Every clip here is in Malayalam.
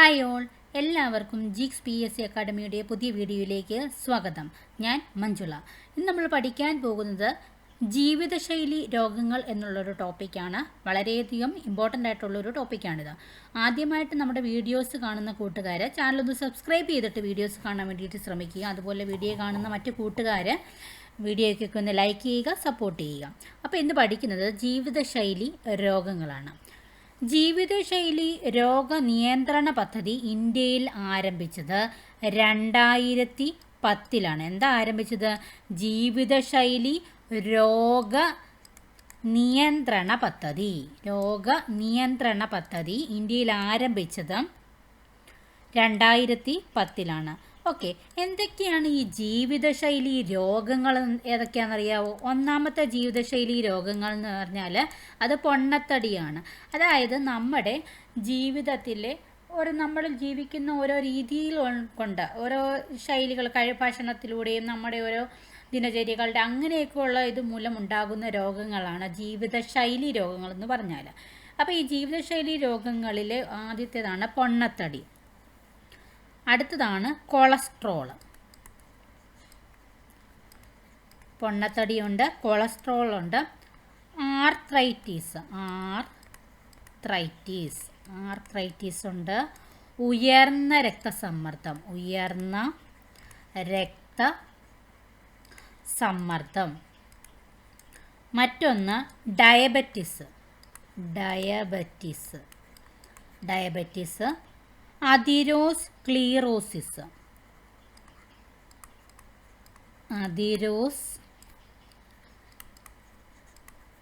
ഹായ് ഓൾ എല്ലാവർക്കും ജിക്സ് പി എസ് സി അക്കാഡമിയുടെ പുതിയ വീഡിയോയിലേക്ക് സ്വാഗതം. ഞാൻ മഞ്ജുള. ഇന്ന് നമ്മൾ പഠിക്കാൻ പോകുന്നത് ജീവിതശൈലി രോഗങ്ങൾ എന്നുള്ളൊരു ടോപ്പിക്കാണ് വളരെയധികം ഇമ്പോർട്ടന്റ് ആയിട്ടുള്ളൊരു ടോപ്പിക്കാണിത് ആദ്യമായിട്ട് നമ്മുടെ വീഡിയോസ് കാണുന്ന കൂട്ടുകാർ ചാനലൊന്ന് സബ്സ്ക്രൈബ് ചെയ്തിട്ട് വീഡിയോസ് കാണാൻ വേണ്ടിയിട്ട് ശ്രമിക്കുക. അതുപോലെ വീഡിയോ കാണുന്ന മറ്റു കൂട്ടുകാർ വീഡിയോയ്ക്കൊക്കെ ഒന്ന് ലൈക്ക് ചെയ്യുക സപ്പോർട്ട് ചെയ്യുക. അപ്പോൾ ഇന്ന് പഠിക്കുന്നത് ജീവിതശൈലി രോഗങ്ങളാണ്. ജീവിതശൈലി രോഗനിയന്ത്രണ പദ്ധതി ഇന്ത്യയിൽ ആരംഭിച്ചത് രണ്ടായിരത്തി പത്തിലാണ് എന്താ ആരംഭിച്ചത്? ജീവിതശൈലി രോഗ നിയന്ത്രണ പദ്ധതി. രോഗ നിയന്ത്രണ പദ്ധതി ഇന്ത്യയിൽ ആരംഭിച്ചത് രണ്ടായിരത്തി പത്തിലാണ് ഓക്കെ. എന്തൊക്കെയാണ് ഈ ജീവിതശൈലി രോഗങ്ങൾ ഏതൊക്കെയാണെന്നറിയാവോ? ഒന്നാമത്തെ ജീവിതശൈലി രോഗങ്ങൾ എന്ന് പറഞ്ഞാൽ അത് പൊണ്ണത്തടിയാണ്. അതായത് നമ്മുടെ ജീവിതത്തിലെ ഒരു നമ്മൾ ജീവിക്കുന്ന ഓരോ രീതിയിൽ കൊണ്ട് ഓരോ ശൈലികൾ കഴിഭാഷണത്തിലൂടെയും നമ്മുടെ ഓരോ ദിനചര്യകളുടെ അങ്ങനെയൊക്കെയുള്ള ഇത് മൂലം ഉണ്ടാകുന്ന രോഗങ്ങളാണ് ജീവിതശൈലി രോഗങ്ങൾ എന്ന് പറഞ്ഞാൽ. അപ്പോൾ ഈ ജീവിതശൈലി രോഗങ്ങളിൽ ആദ്യത്തേതാണ് പൊണ്ണത്തടി. അടുത്തതാണ് കൊളസ്ട്രോൾ. പൊണ്ണത്തടിയുണ്ട് കൊളസ്ട്രോൾ ഉണ്ട്. ആർത്രൈറ്റീസ് ആർത്രൈറ്റീസ് ആർത്രൈറ്റീസ് ഉണ്ട്. ഉയർന്ന രക്തസമ്മർദ്ദം ഉയർന്ന രക്ത സമ്മർദ്ദം മറ്റൊന്ന് diabetes diabetes diabetes. Atherosclerosis.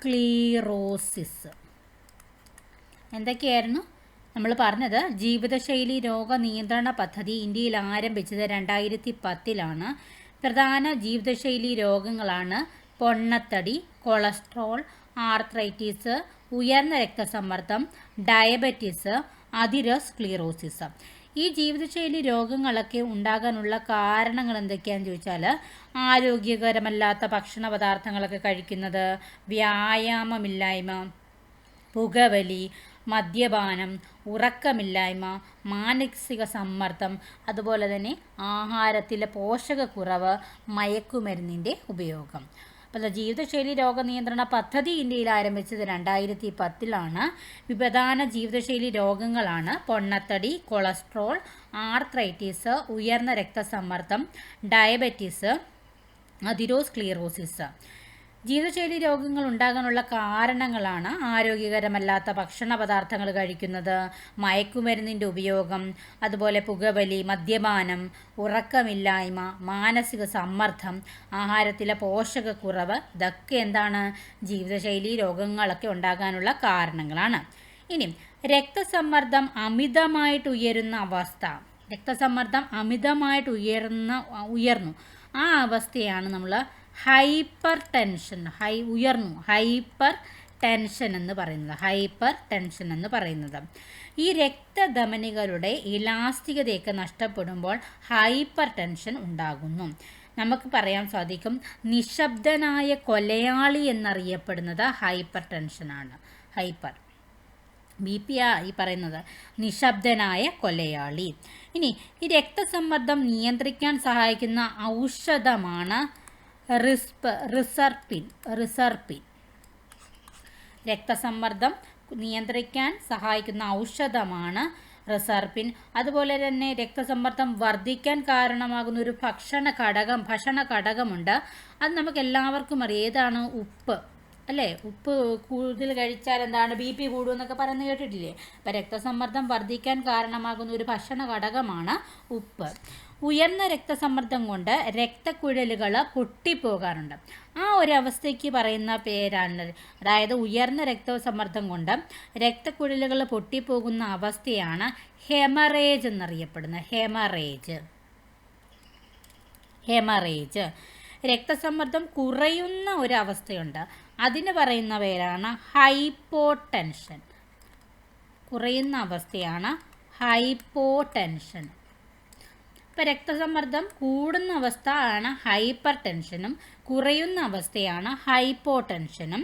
Atherosclerosis. എന്തൊക്കെയായിരുന്നു? നമ്മൾ പറഞ്ഞത് ജീവിതശൈലി രോഗ നിയന്ത്രണ പദ്ധതി ഇന്ത്യയിൽ ആരംഭിച്ചത് രണ്ടായിരത്തി പത്തിലാണ് പ്രധാന ജീവിതശൈലി രോഗങ്ങളാണ് പൊണ്ണത്തടി കൊളസ്ട്രോൾ ആർത്രൈറ്റിസ് ഉയർന്ന രക്തസമ്മർദ്ദം ഡയബറ്റീസ് അതിരസ് ക്ലിയറോസിസ് ഈ ജീവിതശൈലി രോഗങ്ങളൊക്കെ ഉണ്ടാകാനുള്ള കാരണങ്ങൾ എന്തൊക്കെയാണെന്ന് ചോദിച്ചാൽ ആരോഗ്യകരമല്ലാത്ത ഭക്ഷണ പദാർത്ഥങ്ങളൊക്കെ കഴിക്കുന്നത് വ്യായാമമില്ലായ്മ പുകവലി മദ്യപാനം ഉറക്കമില്ലായ്മ മാനസിക സമ്മർദ്ദം അതുപോലെ തന്നെ ആഹാരത്തിലെ പോഷകക്കുറവ് മയക്കുമരുന്നിന്റെ ഉപയോഗം. അപ്പോൾ ജീവിതശൈലി രോഗനിയന്ത്രണ പദ്ധതി ഇന്ത്യയിൽ ആരംഭിച്ചത് രണ്ടായിരത്തി പത്തിലാണ് വിപ്രധാന ജീവിതശൈലി രോഗങ്ങളാണ് പൊണ്ണത്തടി കൊളസ്ട്രോൾ ആർത്രൈറ്റിസ് ഉയർന്ന രക്തസമ്മർദ്ദം ഡയബറ്റീസ് അതിരോസ്ക്ലീറോസിസ് ജീവിതശൈലി രോഗങ്ങൾ ഉണ്ടാകാനുള്ള കാരണങ്ങളാണ് ആരോഗ്യകരമല്ലാത്ത ഭക്ഷണ പദാർത്ഥങ്ങൾ കഴിക്കുന്നത്. മയക്കുമരുന്നിന്റെ ഉപയോഗം അതുപോലെ പുകവലി മദ്യപാനം ഉറക്കമില്ലായ്മ മാനസിക സമ്മർദ്ദം ആഹാരത്തിലെ പോഷകക്കുറവ് ഇതൊക്കെ എന്താണ്? ജീവിതശൈലി രോഗങ്ങളൊക്കെ ഉണ്ടാകാനുള്ള കാരണങ്ങളാണ്. ഇനി രക്തസമ്മർദ്ദം അമിതമായിട്ട് ഉയരുന്ന അവസ്ഥ. രക്തസമ്മർദ്ദം അമിതമായിട്ട് ഉയർന്ന ഉയർന്നു. ആ അവസ്ഥയാണ് നമ്മൾ ഹൈപ്പർ ടെൻഷൻ ഹൈ ഉയർന്നു ഹൈപ്പർ ടെൻഷൻ എന്ന് പറയുന്നത് ഹൈപ്പർ ടെൻഷൻ എന്ന് പറയുന്നത്. ഈ രക്തധമനികളുടെ ഇലാസ്തികതയൊക്കെ നഷ്ടപ്പെടുമ്പോൾ ഹൈപ്പർ ടെൻഷൻ ഉണ്ടാകുന്നു. നമുക്ക് പറയാൻ സാധിക്കും നിശബ്ദനായ കൊലയാളി എന്നറിയപ്പെടുന്നത് ഹൈപ്പർ ടെൻഷനാണ് ഹൈപ്പർ. ബി പി ആ ഈ പറയുന്നത് നിശബ്ദനായ കൊലയാളി. ഇനി ഈ രക്തസമ്മർദ്ദം നിയന്ത്രിക്കാൻ സഹായിക്കുന്ന ഔഷധമാണ് റിസ്പ് റിസർപ്പിൻ റിസർപ്പിൻ. രക്തസമ്മർദ്ദം നിയന്ത്രിക്കാൻ സഹായിക്കുന്ന ഔഷധമാണ് റിസർപ്പിൻ. അതുപോലെ തന്നെ രക്തസമ്മർദ്ദം വർദ്ധിക്കാൻ കാരണമാകുന്ന ഒരു ഭക്ഷണ ഘടകം ഭക്ഷണ ഘടകമുണ്ട്. അത് നമുക്ക് എല്ലാവർക്കും അറിയാം. ഏതാണ് ഉപ്പ്? അല്ലേ? ഉപ്പ് കൂടുതൽ കഴിച്ചാൽ എന്താണ് ബി പി കൂടുമെന്നൊക്കെ പറയുന്നത് കേട്ടിട്ടില്ലേ? അപ്പം രക്തസമ്മർദ്ദം വർദ്ധിക്കാൻ കാരണമാകുന്ന ഒരു ഭക്ഷണ ഘടകമാണ് ഉപ്പ്. ഉയർന്ന രക്തസമ്മർദ്ദം കൊണ്ട് രക്തക്കുഴലുകൾ പൊട്ടിപ്പോകാറുണ്ട്. ആ ഒരു അവസ്ഥയ്ക്ക് പറയുന്ന പേരാണ്. അതായത് ഉയർന്ന രക്തസമ്മർദ്ദം കൊണ്ട് രക്തക്കുഴലുകൾ പൊട്ടിപ്പോകുന്ന അവസ്ഥയാണ് ഹെമറേജ് എന്നറിയപ്പെടുന്നത്. ഹെമറേജ്. ഹെമറേജ്. രക്തസമ്മർദ്ദം കുറയുന്ന ഒരവസ്ഥയുണ്ട് അതിന് പറയുന്ന പേരാണ് ഹൈപ്പോടെൻഷൻ. കുറയുന്ന അവസ്ഥയാണ് ഹൈപ്പോടെൻഷൻ. ഇപ്പോൾ രക്തസമ്മർദ്ദം കൂടുന്ന അവസ്ഥ ആണ് ഹൈപ്പർ ടെൻഷനും കുറയുന്ന അവസ്ഥയാണ് ഹൈപ്പോ ടെൻഷനും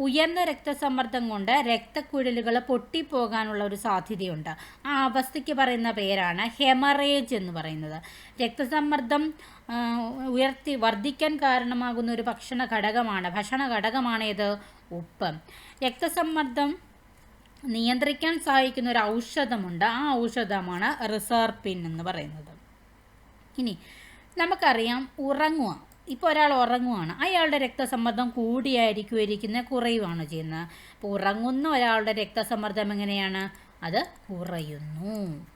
ഉയർന്ന രക്തസമ്മർദ്ദം കൊണ്ട് രക്തക്കുഴലുകൾ പൊട്ടിപ്പോകാനുള്ള ഒരു സാധ്യതയുണ്ട്. ആ അവസ്ഥയ്ക്ക് പറയുന്ന പേരാണ് ഹെമറേജ് എന്ന് പറയുന്നത്. രക്തസമ്മർദ്ദം ഉയർത്തി വർദ്ധിക്കാൻ കാരണമാകുന്ന ഒരു ഭക്ഷണ ഘടകമാണ്. ഭക്ഷണ ഘടകമാണ് ഇത് ഉപ്പ്. രക്തസമ്മർദ്ദം നിയന്ത്രിക്കാൻ സഹായിക്കുന്ന ഒരു ഔഷധമുണ്ട്. ആ ഔഷധമാണ് റിസർപ്പിൻ എന്ന് പറയുന്നത്. ഇനി നമുക്കറിയാം ഉറങ്ങുക. ഇപ്പോൾ ഒരാൾ ഉറങ്ങുവാണ്. അയാളുടെ രക്തസമ്മർദ്ദം കൂടിയായിരിക്കും ഇരിക്കുന്നത് കുറയുവാണ് ചെയ്യുന്നത്. അപ്പോൾ ഉറങ്ങുന്ന ഒരാളുടെ രക്തസമ്മർദ്ദം എങ്ങനെയാണ്? അത് കുറയുന്നു.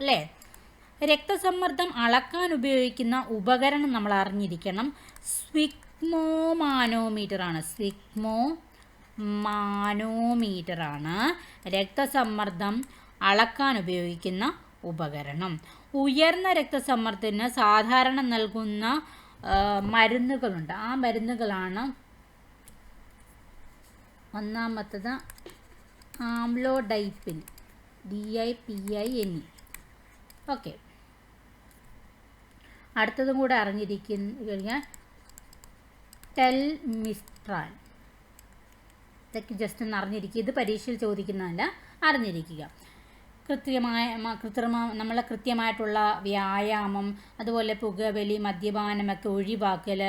അല്ലേ? രക്തസമ്മർദ്ദം അളക്കാൻ ഉപയോഗിക്കുന്ന ഉപകരണം നമ്മൾ അറിഞ്ഞിരിക്കണം. സ്വിഗ്മോ മാനോമീറ്റർ ആണ് സ്വിഗ്മോ മാനോമീറ്റർ ആണ് രക്തസമ്മർദ്ദം അളക്കാൻ ഉപയോഗിക്കുന്ന ഉപകരണം. ഉയർന്ന രക്തസമ്മർദ്ദത്തിന് സാധാരണ നൽകുന്ന മരുന്നുകളുണ്ട്. ആ മരുന്നുകളാണ് ഒന്നാമത്തത് amlodipine D I P I N E. Okay. അടുത്തതും കൂടെ അറിഞ്ഞിരിക്കുന്ന കഴിഞ്ഞാൽ ടെൽ മിസ്ട്രാൻ ഇതൊക്കെ ജസ്റ്റ് ഒന്ന് അറിഞ്ഞിരിക്കുക. ഇത് പരീക്ഷയിൽ ചോദിക്കുന്നതല്ല അറിഞ്ഞിരിക്കുക. കൃത്യമായ കൃത്രിമ നമ്മളെ കൃത്യമായിട്ടുള്ള വ്യായാമം അതുപോലെ പുകവലി മദ്യപാനമൊക്കെ ഒഴിവാക്കൽ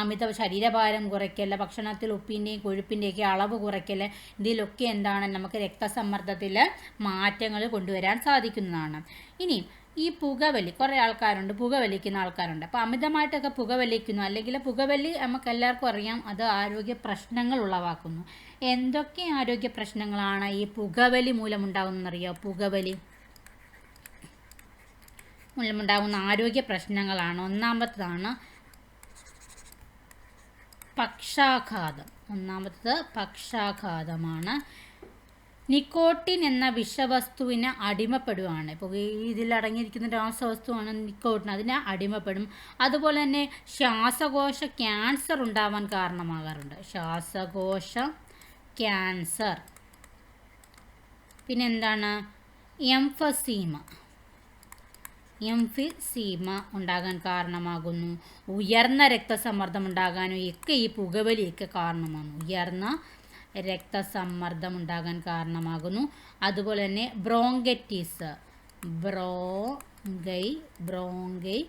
അമിത ശരീരഭാരം കുറയ്ക്കൽ ഭക്ഷണത്തിൽ ഉപ്പിന്റെയും കൊഴുപ്പിന്റെയൊക്കെ അളവ് കുറയ്ക്കൽ ഇതിലൊക്കെ എന്താണ് നമുക്ക് രക്തസമ്മർദ്ദത്തിൽ മാറ്റങ്ങൾ കൊണ്ടുവരാൻ സാധിക്കുന്നതാണ്. ഇനി ഈ പുകവലി കുറേ ആൾക്കാരുണ്ട് പുകവലിക്കുന്ന ആൾക്കാരുണ്ട്. അപ്പോൾ അമിതമായിട്ടൊക്കെ പുകവലിക്കുന്നു. അല്ലെങ്കിൽ പുകവലി നമുക്ക് എല്ലാവർക്കും അറിയാം അത് ആരോഗ്യ പ്രശ്നങ്ങൾ ഉളവാക്കുന്നു. എന്തൊക്കെ ആരോഗ്യ പ്രശ്നങ്ങളാണ് ഈ പുകവലി മൂലമുണ്ടാകുന്നറിയോ പുകവലി മൂലമുണ്ടാകുന്ന ആരോഗ്യ പ്രശ്നങ്ങളാണ്. ഒന്നാമത്തതാണ് പക്ഷാഘാതം. ഒന്നാമത്തത് പക്ഷാഘാതമാണ്. നിക്കോട്ടിൻ എന്ന വിഷവസ്തുവിനെ അടിമപ്പെടുവാണ്. ഇപ്പോൾ ഇതിൽ അടങ്ങിയിരിക്കുന്ന രാസവസ്തുവാണ് നിക്കോട്ടിൻ. അതിനെ അടിമപ്പെടും. അതുപോലെ തന്നെ ശ്വാസകോശ ക്യാൻസർ ഉണ്ടാവാൻ കാരണമാകാറുണ്ട്. ശ്വാസകോശ ക്യാൻസർ. പിന്നെന്താണ്? എംഫസീമ. എംഫിസീമ ഉണ്ടാകാൻ കാരണമാകുന്നു. ഉയർന്ന രക്തസമ്മർദ്ദം ഉണ്ടാകാനും ഒക്കെ ഈ പുകവലിയൊക്കെ കാരണമാണ്. ഉയർന്ന രക്തസമ്മർദ്ദം ഉണ്ടാകാൻ കാരണമാകുന്നു. അതുപോലെ തന്നെ ബ്രോങ്കറ്റീസ് ബ്രോങ്കൈ ബ്രോങ്കൈ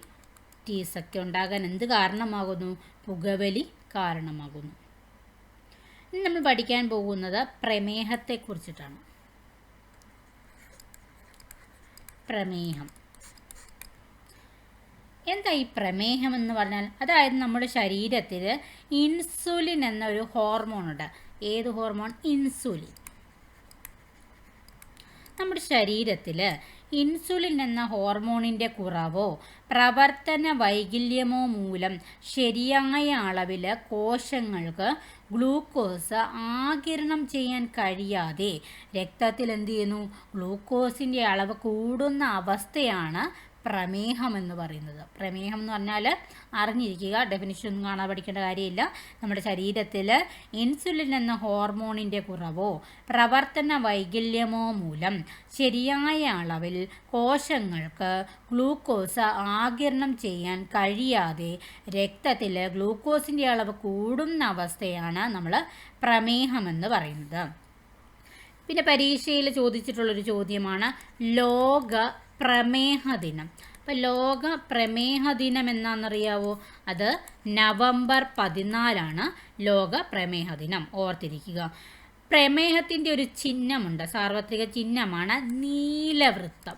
ടീസൊക്കെ ഉണ്ടാകാൻ എന്ത് കാരണമാകുന്നു? പുകവലി കാരണമാകുന്നു. ഇനി നമ്മൾ പഠിക്കാൻ പോകുന്നത് പ്രമേഹത്തെക്കുറിച്ചിട്ടാണ്. പ്രമേഹം. എന്താ ഈ പ്രമേഹം എന്ന് പറഞ്ഞാൽ? അതായത് നമ്മുടെ ശരീരത്തിൽ ഇൻസുലിൻ എന്നൊരു ഹോർമോൺ ഉണ്ട് ഏത് ഹോർമോൺ? ഇൻസുലിൻ. നമ്മുടെ ശരീരത്തിൽ ഇൻസുലിൻ എന്ന ഹോർമോണിന്റെ കുറവോ പ്രവർത്തന വൈകല്യമോ മൂലം ശരിയായ അളവിൽ കോശങ്ങൾക്ക് ഗ്ലൂക്കോസ് ആകിരണം ചെയ്യാൻ കഴിയാതെ രക്തത്തിൽ എന്ത് ചെയ്യുന്നു? ഗ്ലൂക്കോസിന്റെ അളവ് കൂടുന്ന അവസ്ഥയാണ് പ്രമേഹം എന്ന് പറയുന്നത്. പ്രമേഹം എന്ന് പറഞ്ഞാൽ അറിഞ്ഞിരിക്കുക ഡെഫിനിഷൻ ഒന്നും കാണാൻ പഠിക്കേണ്ട കാര്യമില്ല. നമ്മുടെ ശരീരത്തിൽ ഇൻസുലിൻ എന്ന ഹോർമോണിന്റെ കുറവോ പ്രവർത്തന വൈകല്യമോ മൂലം ശരിയായ അളവിൽ കോശങ്ങൾക്ക് ഗ്ലൂക്കോസ് ആകിരണം ചെയ്യാൻ കഴിയാതെ രക്തത്തിൽ ഗ്ലൂക്കോസിന്റെ അളവ് കൂടുന്ന അവസ്ഥയാണ് നമ്മൾ പ്രമേഹം എന്ന് പറയുന്നത്. പിന്നെ പരീക്ഷയിൽ ചോദിച്ചിട്ടുള്ളൊരു ചോദ്യമാണ് ലോക പ്രമേഹ ദിനം അപ്പം ലോക പ്രമേഹ ദിനം എന്നാണെന്നറിയാവോ? അത് നവംബർ പതിനാലാണ് ലോക പ്രമേഹ ദിനം ഓർത്തിരിക്കുക. പ്രമേഹത്തിന്റെ ഒരു ചിഹ്നമുണ്ട്. സാർവത്രിക ചിഹ്നമാണ് നീലവൃത്തം.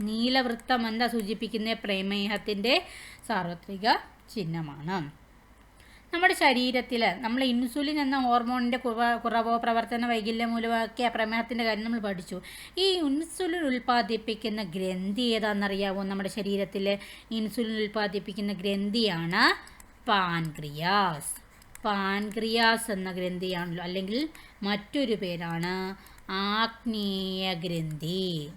നീലവൃത്തം എന്താ സൂചിപ്പിക്കുന്നത്? പ്രമേഹത്തിന്റെ സാർവത്രിക ചിഹ്നമാണ്. നമ്മുടെ ശരീരത്തിൽ നമ്മൾ ഇൻസുലിൻ എന്ന ഹോർമോണിന്റെ കുറവ് കുറവോ പ്രവർത്തന വൈകല്യം മൂലമൊക്കെ പ്രമേഹത്തിന്റെ കാര്യം നമ്മൾ പഠിച്ചു. ഈ ഇൻസുലിൻ ഉൽപ്പാദിപ്പിക്കുന്ന ഗ്രന്ഥി ഏതാണെന്നറിയാവോ? നമ്മുടെ ശരീരത്തിൽ ഇൻസുലിൻ ഉൽപ്പാദിപ്പിക്കുന്ന ഗ്രന്ഥിയാണ് പാൻക്രിയാസ്. പാൻക്രിയാസ് എന്ന ഗ്രന്ഥിയാണല്ലോ. അല്ലെങ്കിൽ മറ്റൊരു പേരാണ് ആഗ്നേയ ഗ്രന്ഥി.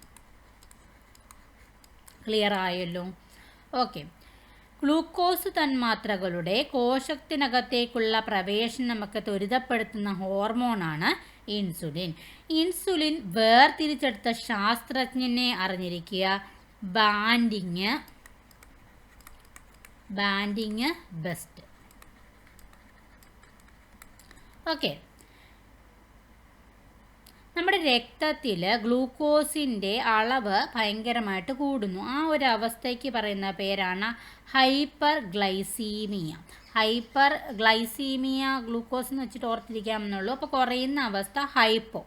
ക്ലിയർ ആയല്ലോ? ഓക്കെ ഗ്ലൂക്കോസ് തന്മാത്രകളുടെ കോശത്തിനകത്തേക്കുള്ള പ്രവേശനം നമുക്ക് ത്വരിതപ്പെടുത്തുന്ന ഹോർമോണാണ് ഇൻസുലിൻ. ഇൻസുലിൻ വേർതിരിച്ചെടുത്ത ശാസ്ത്രജ്ഞനെ അറിഞ്ഞിരിക്കുക. ബാൻഡിങ്. Banting Best. ഓക്കെ. നമ്മുടെ രക്തത്തിൽ ഗ്ലൂക്കോസിന്റെ അളവ് ഭയങ്കരമായിട്ട് കൂടുന്നു. ആ ഒരു അവസ്ഥയ്ക്ക് പറയുന്ന പേരാണ് hyperglycaemia hyperglycaemia glucose എന്ന് വെച്ചിട്ട് ഓർത്തിരിക്കാമെന്നുള്ളൂ. അപ്പോൾ കുറയുന്ന അവസ്ഥ ഹൈപ്പോ.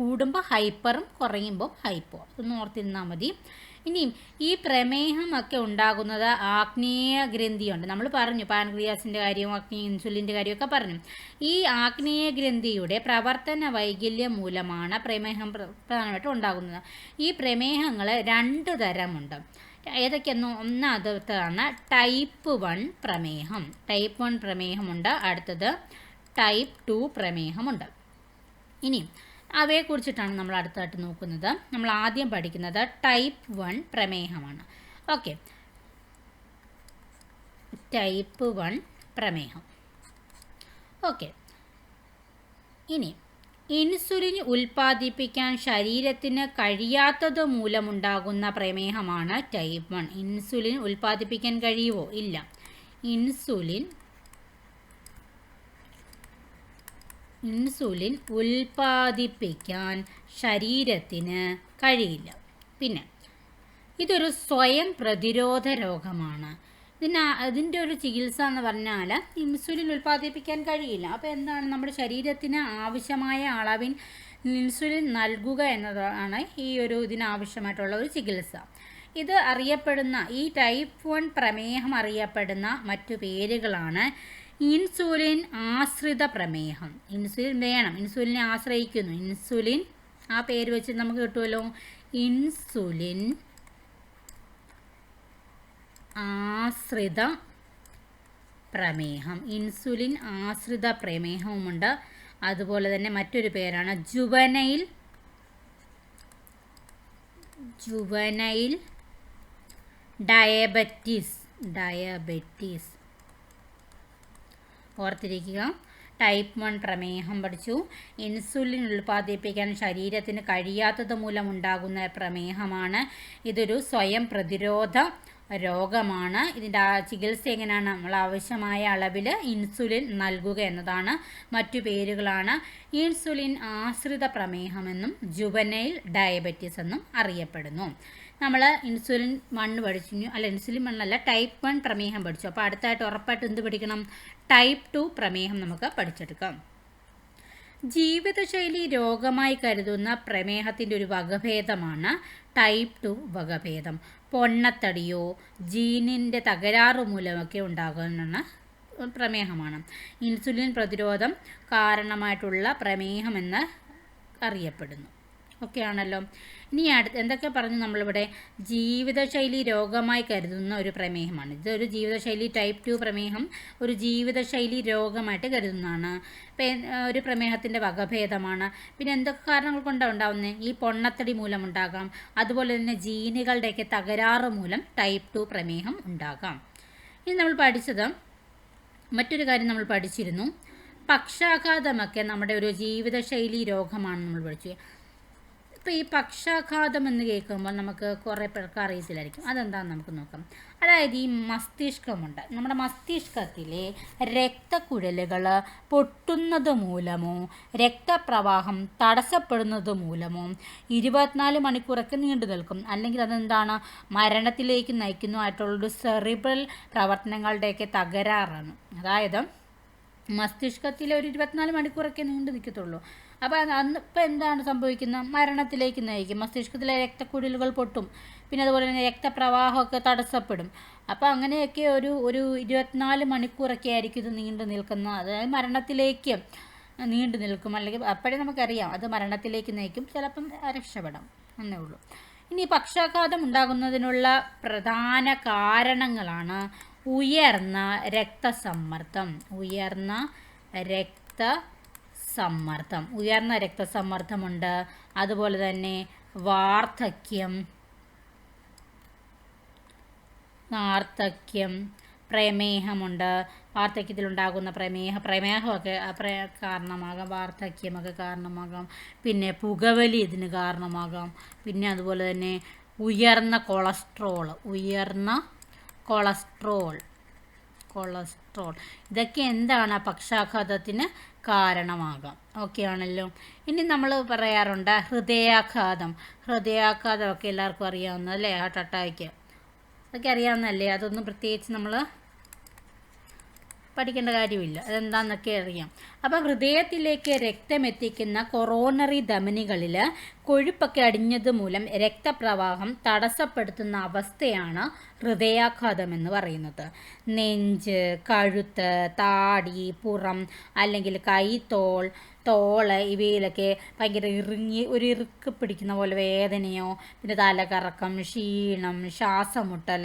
കൂടുമ്പോൾ ഹൈപ്പറും കുറയുമ്പോൾ ഹൈപ്പോ ഒന്ന് ഓർത്തിരുന്നാൽ മതി. ഇനിയും ഈ പ്രമേഹമൊക്കെ ഉണ്ടാകുന്നത് ആഗ്നേയ ഗ്രന്ഥിയുണ്ട്. നമ്മൾ പറഞ്ഞു പാൻക്രിയാസിന്റെ കാര്യവും ആഗ്നേയ ഇൻസുലിന്റെ കാര്യമൊക്കെ പറഞ്ഞു. ഈ ആഗ്നേയ ഗ്രന്ഥിയുടെ പ്രവർത്തന വൈകല്യം മൂലമാണ് പ്രമേഹം പ്ര- പ്രധാനമായിട്ടും ഉണ്ടാകുന്നത്. ഈ പ്രമേഹങ്ങൾ രണ്ട് തരമുണ്ട്. ഏതൊക്കെയെന്ന് ഒന്നാമത്തതാണ് ടൈപ്പ് വൺ പ്രമേഹം. ടൈപ്പ് വൺ പ്രമേഹമുണ്ട്. അടുത്തത് ടൈപ്പ് ടു പ്രമേഹമുണ്ട്. ഇനി അവയെക്കുറിച്ചിട്ടാണ് നമ്മൾ അടുത്തായിട്ട് നോക്കുന്നത്. നമ്മൾ ആദ്യം പഠിക്കുന്നത് ടൈപ്പ് വൺ പ്രമേഹമാണ്. ഓക്കെ ടൈപ്പ് വൺ പ്രമേഹം. ഓക്കെ ഇനി ഇൻസുലിൻ ഉൽപ്പാദിപ്പിക്കാൻ ശരീരത്തിന് കഴിയാത്തത് മൂലമുണ്ടാകുന്ന പ്രമേഹമാണ് ടൈപ്പ് വൺ ഇൻസുലിൻ ഉൽപ്പാദിപ്പിക്കാൻ കഴിയുമോ ഇല്ല. ഇൻസുലിൻ ഇൻസുലിൻ ഉൽപ്പാദിപ്പിക്കാൻ ശരീരത്തിന് കഴിയില്ല. പിന്നെ ഇതൊരു സ്വയം പ്രതിരോധ രോഗമാണ്. ഇതിന് അതിന്റെ ഒരു ചികിത്സ എന്ന് പറഞ്ഞാൽ ഇൻസുലിൻ ഉൽപ്പാദിപ്പിക്കാൻ കഴിയില്ല. അപ്പോൾ എന്താണ് നമ്മുടെ ശരീരത്തിന് ആവശ്യമായ അളവിൽ ഇൻസുലിൻ നൽകുക എന്നതാണ് ഈ ഒരു ഇതിനാവശ്യമായിട്ടുള്ള ഒരു ചികിത്സ. ഇത് അറിയപ്പെടുന്ന ഈ ടൈപ്പ് വൺ പ്രമേഹം അറിയപ്പെടുന്ന മറ്റു പേരുകളാണ് ഇൻസുലിൻ ആശ്രിത പ്രമേഹം. ഇൻസുലിൻ വേണം. ഇൻസുലിനെ ആശ്രയിക്കുന്നു. ഇൻസുലിൻ ആ പേര് വെച്ച് നമുക്ക് കിട്ടുമല്ലോ. ഇൻസുലിൻ ആശ്രിത പ്രമേഹം. ഇൻസുലിൻ ആശ്രിത പ്രമേഹവുമുണ്ട്. അതുപോലെ തന്നെ മറ്റൊരു പേരാണ് ജുവനൈൽ. Juvenile diabetes. ഡയബറ്റീസ്. ഓർത്തിരിക്കുക. ടൈപ്പ് വൺ പ്രമേഹം പഠിച്ചു. ഇൻസുലിൻ ഉൽപ്പാദിപ്പിക്കാൻ ശരീരത്തിന് കഴിയാത്തത് മൂലം ഉണ്ടാകുന്ന പ്രമേഹമാണ്. ഇതൊരു സ്വയം പ്രതിരോധ രോഗമാണ്. ഇതിന്റെ ചികിത്സ എങ്ങനെയാണ്? നമ്മൾ ആവശ്യമായ അളവിൽ ഇൻസുലിൻ നൽകുക എന്നതാണ്. മറ്റു പേരുകളാണ്. ഇൻസുലിൻ ആശ്രിത പ്രമേഹമെന്നും ജുവനൈൽ ഡയബറ്റീസ് എന്നും അറിയപ്പെടുന്നു. നമ്മൾ ഇൻസുലിൻ മണ്ണ് പഠിച്ചു. അല്ല ഇൻസുലിൻ മണ്ണല്ല ടൈപ്പ് വൺ പ്രമേഹം പഠിച്ചു. അപ്പോൾ അടുത്തായിട്ട് ഉറപ്പായിട്ട് എന്ത് പഠിക്കണം? ടൈപ്പ് ടു പ്രമേഹം നമുക്ക് പഠിച്ചെടുക്കാം. ജീവിതശൈലി രോഗമായി കരുതുന്ന പ്രമേഹത്തിന്റെ ഒരു വകഭേദമാണ് ടൈപ്പ് ടു വകഭേദം. പൊണ്ണത്തടിയോ ജീനിന്റെ തകരാറ് മൂലമൊക്കെ ഉണ്ടാകുന്ന പ്രമേഹമാണ്. ഇൻസുലിൻ പ്രതിരോധം കാരണമായിട്ടുള്ള പ്രമേഹമെന്ന് അറിയപ്പെടുന്നു. ഓക്കെ ആണല്ലോ ഇനി അടുത്ത് എന്തൊക്കെ പറഞ്ഞു നമ്മളിവിടെ? ജീവിതശൈലി രോഗമായി കരുതുന്ന ഒരു പ്രമേഹമാണ്. ഇതൊരു ജീവിതശൈലി ടൈപ്പ് ടു പ്രമേഹം ഒരു ജീവിതശൈലി രോഗമായിട്ട് കരുതുന്നതാണ്. ഒരു പ്രമേഹത്തിന്റെ വകഭേദമാണ്. പിന്നെ എന്തൊക്കെ കാരണങ്ങൾ കൊണ്ടാണ് ഉണ്ടാവുന്നത് ഈ പൊണ്ണത്തടി മൂലം ഉണ്ടാകാം. അതുപോലെ തന്നെ ജീനുകളുടെയൊക്കെ തകരാറ് മൂലം ടൈപ്പ് ടു പ്രമേഹം ഉണ്ടാകാം. ഇനി നമ്മൾ പഠിച്ചത് മറ്റൊരു കാര്യം നമ്മൾ പഠിച്ചിരുന്നു. പക്ഷാഘാതമൊക്കെ നമ്മുടെ ഒരു ജീവിതശൈലി രോഗമാണ് നമ്മൾ പഠിച്ചു. ഇപ്പോൾ ഈ പക്ഷാഘാതം എന്ന് കേൾക്കുമ്പോൾ നമുക്ക് കുറേ പേർക്ക് അറിയത്തില്ലായിരിക്കും. അതെന്താണെന്ന് നമുക്ക് നോക്കാം. അതായത് ഈ മസ്തിഷ്കമുണ്ട്. നമ്മുടെ മസ്തിഷ്കത്തിലെ രക്തക്കുഴലുകൾ പൊട്ടുന്നത് മൂലമോ രക്തപ്രവാഹം തടസ്സപ്പെടുന്നത് മൂലമോ ഇരുപത്തിനാല് മണിക്കൂറൊക്കെ നീണ്ടു നിൽക്കും. അല്ലെങ്കിൽ അതെന്താണ്? മരണത്തിലേക്ക് നയിക്കുന്നതായിട്ടുള്ളൊരു സെറിബ്രൽ പ്രവർത്തനങ്ങളുടെയൊക്കെ തകരാറാണ്. അതായത് മസ്തിഷ്കത്തിൽ ഒരു ഇരുപത്തിനാല് മണിക്കൂറൊക്കെ നീണ്ടു നിൽക്കത്തുള്ളൂ. അപ്പോൾ അന്ന് ഇപ്പം എന്താണ് സംഭവിക്കുന്നത്? മരണത്തിലേക്ക് നയിക്കും. മസ്തിഷ്കത്തിലെ രക്തക്കുഴലുകൾ പൊട്ടും. പിന്നെ അതുപോലെ തന്നെ രക്തപ്രവാഹമൊക്കെ തടസ്സപ്പെടും. അപ്പോൾ അങ്ങനെയൊക്കെ ഒരു ഒരു ഇരുപത്തിനാല് മണിക്കൂറൊക്കെ ആയിരിക്കും ഇത് നീണ്ടു നിൽക്കുന്ന അതായത് മരണത്തിലേക്ക് നീണ്ടു നിൽക്കും. അല്ലെങ്കിൽ അപ്പോഴേ നമുക്കറിയാം. അത് മരണത്തിലേക്ക് നയിക്കും. ചിലപ്പം രക്ഷപ്പെടാം. എന്നേ ഉള്ളൂ. ഇനി പക്ഷാഘാതം ഉണ്ടാകുന്നതിനുള്ള പ്രധാന കാരണങ്ങളാണ് ഉയർന്ന രക്തസമ്മർദ്ദം. ഉയർന്ന രക്തസമ്മർദ്ദം ഉയർന്ന രക്തസമ്മർദ്ദമുണ്ട്. അതുപോലെ തന്നെ വാർദ്ധക്യം വാർദ്ധക്യം പ്രമേഹമുണ്ട്. വാർദ്ധക്യത്തിലുണ്ടാകുന്ന പ്രമേഹ പ്രമേഹമൊക്കെ പ്രേ പ്ര കാരണമാകാം. വാർദ്ധക്യമൊക്കെ കാരണമാകാം. പിന്നെ പുകവലി ഇതിന് കാരണമാകാം. പിന്നെ അതുപോലെ തന്നെ ഉയർന്ന കൊളസ്ട്രോൾ ഉയർന്ന കൊളസ്ട്രോൾ കൊളസ്ട്രോൾ. ഇതൊക്കെ എന്താണ് പക്ഷാഘാതത്തിന് കാരണമാകാം. ഓക്കെ ആണല്ലോ? ഇനി നമ്മൾ പറയാറുണ്ട് ഹൃദയാഘാതം. ഹൃദയാഘാതമൊക്കെ എല്ലാവർക്കും അറിയാവുന്ന അല്ലേ? ഹാർട്ട് അറ്റാക്ക് അതൊക്കെ അറിയാവുന്നതല്ലേ? അതൊന്നും പ്രത്യേകിച്ച് നമ്മൾ പഠിക്കേണ്ട കാര്യമില്ല. അതെന്താണെന്നൊക്കെ അറിയാം. അപ്പോൾ ഹൃദയത്തിലേക്ക് രക്തമെത്തിക്കുന്ന കൊറോണറി ധമനികളിൽ കൊഴുപ്പൊക്കെ അടിഞ്ഞത് മൂലം രക്തപ്രവാഹം തടസ്സപ്പെടുത്തുന്ന അവസ്ഥയാണ് ഹൃദയാഘാതം എന്ന് പറയുന്നത്. നെഞ്ച് കഴുത്ത് താടി പുറം അല്ലെങ്കിൽ കൈത്തോൾ തോൾ ഇവയിലൊക്കെ ഭയങ്കര ഇറുങ്ങി ഒരു ഇറുക്ക് പിടിക്കുന്ന പോലെ വേദനയോ പിന്നെ തലകറക്കം ക്ഷീണം ശ്വാസമുട്ടൽ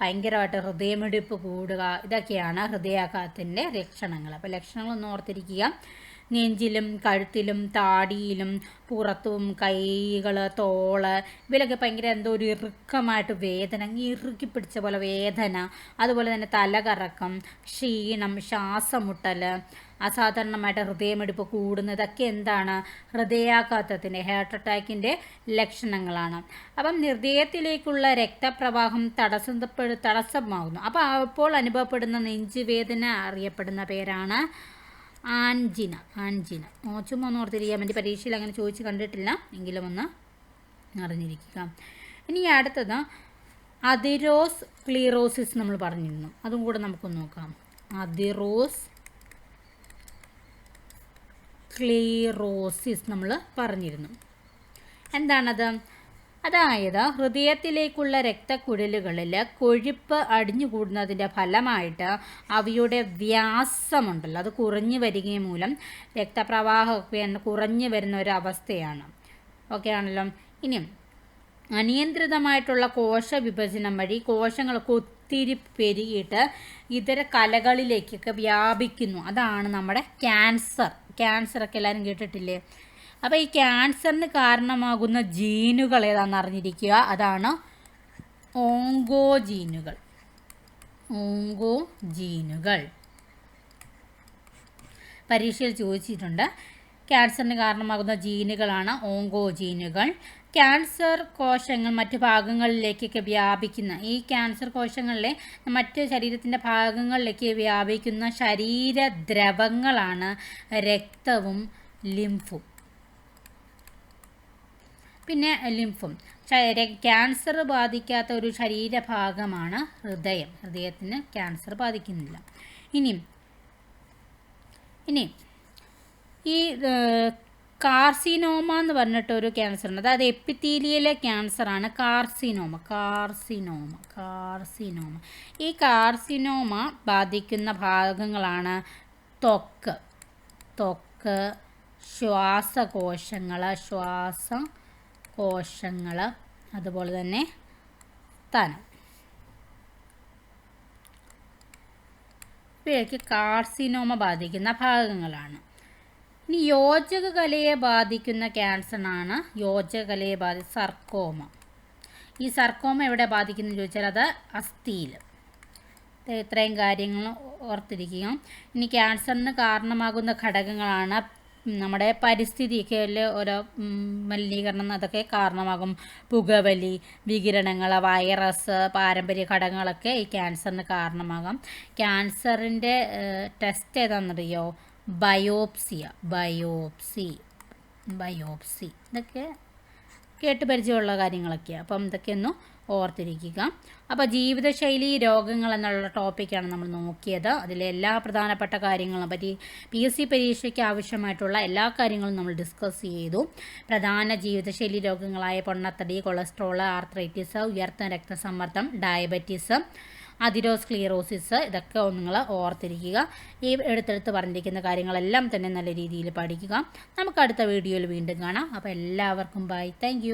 ഭയങ്കരമായിട്ട് ഹൃദയമിടിപ്പ് കൂടുക ഇതൊക്കെയാണ് ഹൃദയാഘാതത്തിന്റെ ലക്ഷണങ്ങൾ. അപ്പോൾ ലക്ഷണങ്ങളൊന്ന് ഓർത്തിരിക്കുക. നെഞ്ചിലും കഴുത്തിലും താടിയിലും പുറത്തും കൈകൾ തോൾ ഇവയിലൊക്കെ ഭയങ്കര എന്തോ ഒരു ഇറുക്കമായിട്ട് വേദന ഇറുക്കി പിടിച്ച പോലെ വേദന. അതുപോലെ തന്നെ തലകറക്കം ക്ഷീണം ശ്വാസമുട്ടൽ അസാധാരണമായിട്ട് ഹൃദയമിടിപ്പ് കൂടുന്നതൊക്കെ എന്താണ്? ഹൃദയാഘാതത്തിന്റെ ഹാർട്ട് അറ്റാക്കിന്റെ ലക്ഷണങ്ങളാണ്. അപ്പം ഹൃദയത്തിലേക്കുള്ള രക്തപ്രവാഹം തടസ്സപ്പെടു തടസ്സമാകുന്നു. അപ്പോൾ അപ്പോൾ അനുഭവപ്പെടുന്ന നെഞ്ചുവേദന അറിയപ്പെടുന്ന പേരാണ് ആൻജിന ആൻജിന. ചുമ്മാ ഒന്ന് ഓർത്തിരിക്കാൻ വേണ്ടി പരീക്ഷയിൽ അങ്ങനെ ചോദിച്ച് കണ്ടിട്ടില്ല. എങ്കിലും ഒന്ന് അറിഞ്ഞിരിക്കുക. ഇനി അടുത്തത് അതിറോസ് ക്ലീറോസിസ് നമ്മൾ പറഞ്ഞിരുന്നു. അതും കൂടെ നമുക്കൊന്ന് നോക്കാം. അതിറോസ് ക്ലീറോസിസ് നമ്മൾ പറഞ്ഞിരുന്നു. എന്താണത്? അതായത് ഹൃദയത്തിലേക്കുള്ള രക്തക്കുഴലുകളിൽ കൊഴുപ്പ് അടിഞ്ഞുകൂടുന്നതിന്റെ ഫലമായിട്ട് അവയുടെ വ്യാസമുണ്ടല്ലോ. അത് കുറഞ്ഞു വരികയും മൂലം രക്തപ്രവാഹമൊക്കെ കുറഞ്ഞു വരുന്ന ഒരു അവസ്ഥയാണ്. ഓക്കെ ആണല്ലോ. ഇനിയും അനിയന്ത്രിതമായിട്ടുള്ള കോശ വിഭജനം വഴി കോശങ്ങളൊക്കെ ഒത്തിരി പെരുകിയിട്ട് ഇതര കലകളിലേക്കൊക്കെ വ്യാപിക്കുന്നു. അതാണ് നമ്മുടെ ക്യാൻസർ. ക്യാൻസറൊക്കെ എല്ലാവരും കേട്ടിട്ടില്ലേ? അപ്പോൾ ഈ ക്യാൻസറിന് കാരണമാകുന്ന ജീനുകൾ ഏതാണെന്ന് അറിഞ്ഞിരിക്കുക? അതാണ് ഓങ്കോ ജീനുകൾ ഓങ്കോ ജീനുകൾ പരീക്ഷയിൽ ചോദിച്ചിട്ടുണ്ട്. ക്യാൻസറിന് കാരണമാകുന്ന ജീനുകളാണ് ഓങ്കോ ജീനുകൾ ക്യാൻസർ കോശങ്ങൾ മറ്റു ഭാഗങ്ങളിലേക്കൊക്കെ വ്യാപിക്കുന്ന ഈ ക്യാൻസർ കോശങ്ങളിലെ മറ്റ് ശരീരത്തിന്റെ ഭാഗങ്ങളിലേക്ക് വ്യാപിക്കുന്ന ശരീരദ്രവങ്ങളാണ് രക്തവും ലിംഫും പിന്നെ ലിംഫും. ക്യാൻസർ ബാധിക്കാത്ത ഒരു ശരീരഭാഗമാണ് ഹൃദയം. ഹൃദയത്തിന് ക്യാൻസർ ബാധിക്കുന്നില്ല. ഇനി ഇനി ഈ കാർസിനോമ എന്ന് പറഞ്ഞിട്ടൊരു ക്യാൻസർ ഉണ്ട് അതായത് എപ്പിത്തീലിയലെ ക്യാൻസറാണ് കാർസിനോമ. Carcinoma carcinoma. ഈ കാർസിനോമ ബാധിക്കുന്ന ഭാഗങ്ങളാണ് ത്വക്ക്. ത്വക്ക് ശ്വാസകോശങ്ങൾ ശ്വാസ കോശങ്ങൾ അതുപോലെ തന്നെ തനം. ഇവയൊക്കെ കാർസിനോമ ബാധിക്കുന്ന ഭാഗങ്ങളാണ്. ഇനി യോജക കലയെ ബാധിക്കുന്ന ക്യാൻസറാണ് യോജക കലയെ ബാധി സർക്കോമ. ഈ സർക്കോമ എവിടെ ബാധിക്കുന്നു ചോദിച്ചാൽ അത് അസ്ഥിയിൽ. ഇത്രയും കാര്യങ്ങൾ ഓർത്തിരിക്കുക. ഇനി ക്യാൻസറിന് കാരണമാകുന്ന ഘടകങ്ങളാണ് നമ്മുടെ പരിസ്ഥിതിക്ക് ഓരോ മലിനീകരണം അതൊക്കെ കാരണമാകും. പുകവലി വികിരണങ്ങൾ വൈറസ് പാരമ്പര്യ ഘടകങ്ങളൊക്കെ ഈ ക്യാൻസറിന് കാരണമാകാം. ക്യാൻസറിന്റെ ടെസ്റ്റ് ഏതാണെന്നറിയോ? ബയോപ്സിയ ബയോപ്സി ബയോപ്സി. ഇതൊക്കെ കേട്ട് പരിചയമുള്ള കാര്യങ്ങളൊക്കെയാണ് അപ്പം ഇതൊക്കെയൊന്നും ഓർത്തിരിക്കുക. അപ്പോൾ ജീവിതശൈലി രോഗങ്ങൾ എന്നുള്ള ടോപ്പിക്കാണ് നമ്മൾ നോക്കിയത്. അതിലെ എല്ലാ പ്രധാനപ്പെട്ട കാര്യങ്ങളും പറ്റി പി എസ് സി പരീക്ഷയ്ക്ക് ആവശ്യമായിട്ടുള്ള എല്ലാ കാര്യങ്ങളും നമ്മൾ ഡിസ്കസ് ചെയ്തു. പ്രധാന ജീവിതശൈലി രോഗങ്ങളായ പൊണ്ണത്തടി കൊളസ്ട്രോൾ ആർത്രൈറ്റിസ് ഉയർന്ന രക്തസമ്മർദ്ദം ഡയബറ്റീസ് അതിരോസ്ക്ലീറോസിസ് ഇതൊക്കെ നിങ്ങൾ ഓർത്തിരിക്കുക. ഈ എടുത്തെടുത്ത് പറഞ്ഞിരിക്കുന്ന കാര്യങ്ങളെല്ലാം തന്നെ നല്ല രീതിയിൽ പഠിക്കുക. നമുക്ക് അടുത്ത വീഡിയോയിൽ വീണ്ടും കാണാം. അപ്പോൾ എല്ലാവർക്കും ബൈ താങ്ക്